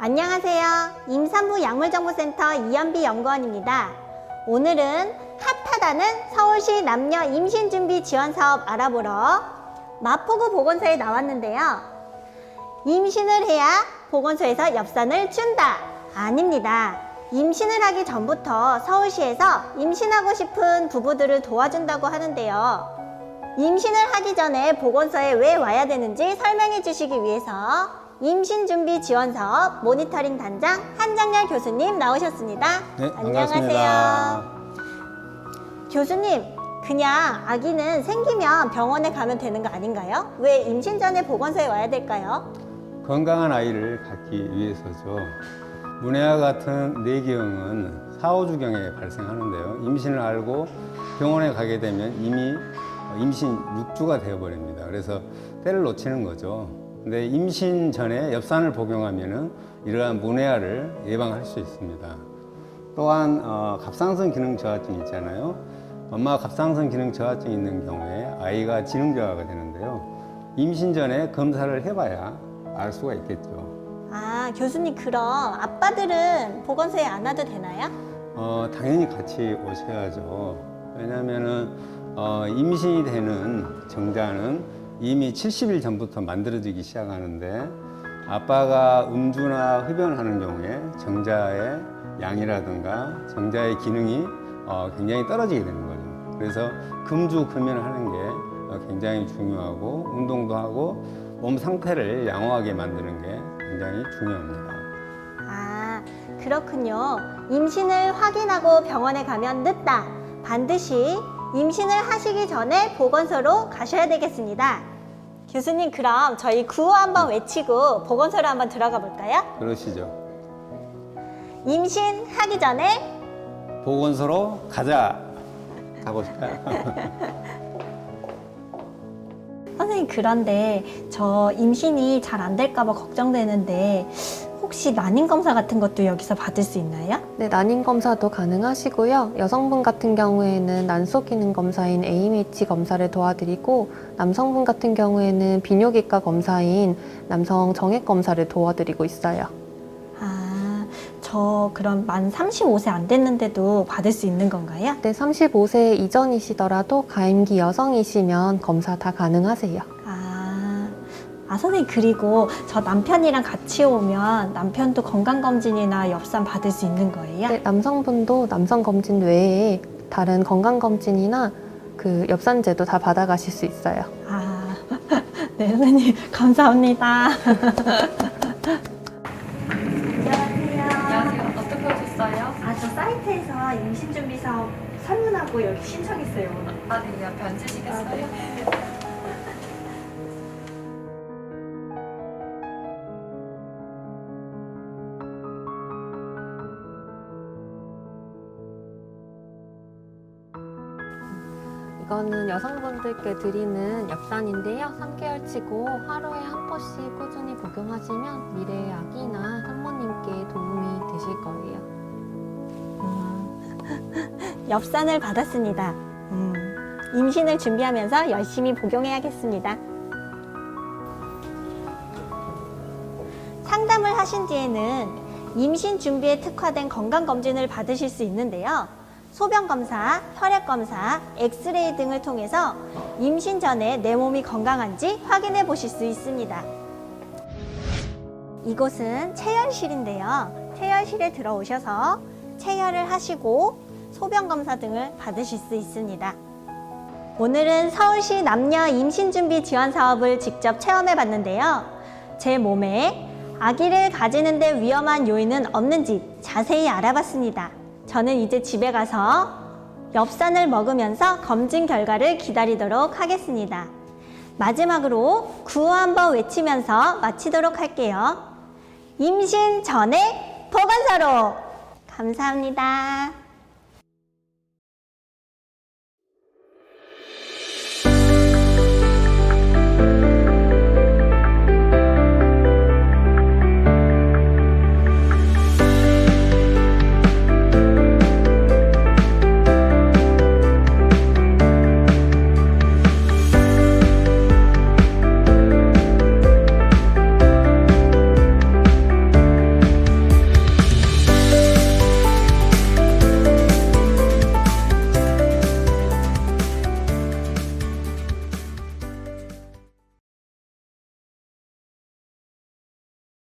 안녕하세요. 임산부 약물정보센터 이연비 연구원입니다. 오늘은 핫하다는 서울시 남녀 임신준비 지원 사업 알아보러 마포구 보건소에 나왔는데요. 임신을 해야 보건소에서 엽산을 준다. 아닙니다. 임신을 하기 전부터 서울시에서 임신하고 싶은 부부들을 도와준다고 하는데요. 임신을 하기 전에 보건소에 왜 와야 되는지 설명해 주시기 위해서 임신 준비 지원 사업 모니터링 단장 한장렬 교수님 나오셨습니다. 네, 반갑습니다. 교수님, 그냥 아기는 생기면 병원에 가면 되는 거 아닌가요? 왜 임신 전에 보건소에 와야 될까요? 건강한 아이를 갖기 위해서죠. 문해와 같은 뇌기형은 4, 5주경에 발생하는데요. 임신을 알고 병원에 가게 되면 이미 임신 6주가 되어버립니다. 그래서 때를 놓치는 거죠. 근데 임신 전에 엽산을 복용하면은 이러한 문해아를 예방할 수 있습니다. 또한 어, 갑상선 기능 저하증 있잖아요. 엄마 갑상선 기능 저하증 있는 경우에 아이가 지능 저하가 되는데요. 임신 전에 검사를 해봐야 알 수가 있겠죠. 아, 교수님 그럼 아빠들은 보건소에 안 와도 되나요? 어, 당연히 같이 오셔야죠. 왜냐하면은 어, 임신이 되는 정자는 이미 70일 전부터 만들어지기 시작하는데 아빠가 음주나 흡연하는 경우에 정자의 양이라든가 정자의 기능이 어, 굉장히 떨어지게 되는 거죠. 그래서 금주 금연을 하는 게 어, 굉장히 중요하고 운동도 하고 몸 상태를 양호하게 만드는 게 굉장히 중요합니다. 아, 그렇군요. 임신을 확인하고 병원에 가면 늦다. 반드시 임신을 하시기 전에 보건소로 가셔야 되겠습니다. 교수님, 그럼 저희 구호 한번 외치고 보건소로 한번 들어가 볼까요? 그러시죠. 임신하기 전에 보건소로 가자. 가보실까요? 선생님 그런데 저 임신이 잘 안 될까 봐 걱정되는데 혹시 난임 검사 같은 것도 여기서 받을 수 있나요? 네, 난임 검사도 가능하시고요. 여성분 같은 경우에는 난소 기능 검사인 AMH 검사를 도와드리고 남성분 같은 경우에는 비뇨기과 검사인 남성 정액 검사를 도와드리고 있어요. 아, 저 그럼 만 35세 안 됐는데도 받을 수 있는 건가요? 네, 35세 이전이시더라도 가임기 여성이시면 검사 다 가능하세요. 아, 아 선생님 그리고 저 남편이랑 같이 오면 남편도 건강검진이나 엽산 받을 수 있는 거예요? 네, 남성분도 남성 검진 외에 다른 건강 검진이나 그 엽산제도 다 받아가실 수 있어요. 아, 네 선생님 감사합니다. 안녕하세요. 어떻게 오셨어요? 아, 저 사이트에서 임신 준비 사업 설문하고 여기 신청했어요. 아, 네, 옆에 앉으시겠어요? 이거는 여성분들께 드리는 엽산인데요. 3개월치고 하루에 한 포씩 꾸준히 복용하시면 미래의 아기나 산모님께 도움이 되실 거예요. 음, 엽산을 받았습니다. 음, 임신을 준비하면서 열심히 복용해야겠습니다. 상담을 하신 뒤에는 임신 준비에 특화된 건강검진을 받으실 수 있는데요. 소변 검사, 혈액 검사, 엑스레이 등을 통해서 임신 전에 내 몸이 건강한지 확인해 보실 수 있습니다. 이곳은 체열실인데요. 체열실에 들어오셔서 체열을 하시고 소변 검사 등을 받으실 수 있습니다. 오늘은 서울시 남녀 임신 준비 지원 사업을 직접 체험해 봤는데요. 제 몸에 아기를 가지는데 위험한 요인은 없는지 자세히 알아봤습니다. 저는 이제 집에 가서 엽산을 먹으면서 검진 결과를 기다리도록 하겠습니다. 마지막으로 구호 한번 외치면서 마치도록 할게요. 임신 전에 보건소로 감사합니다.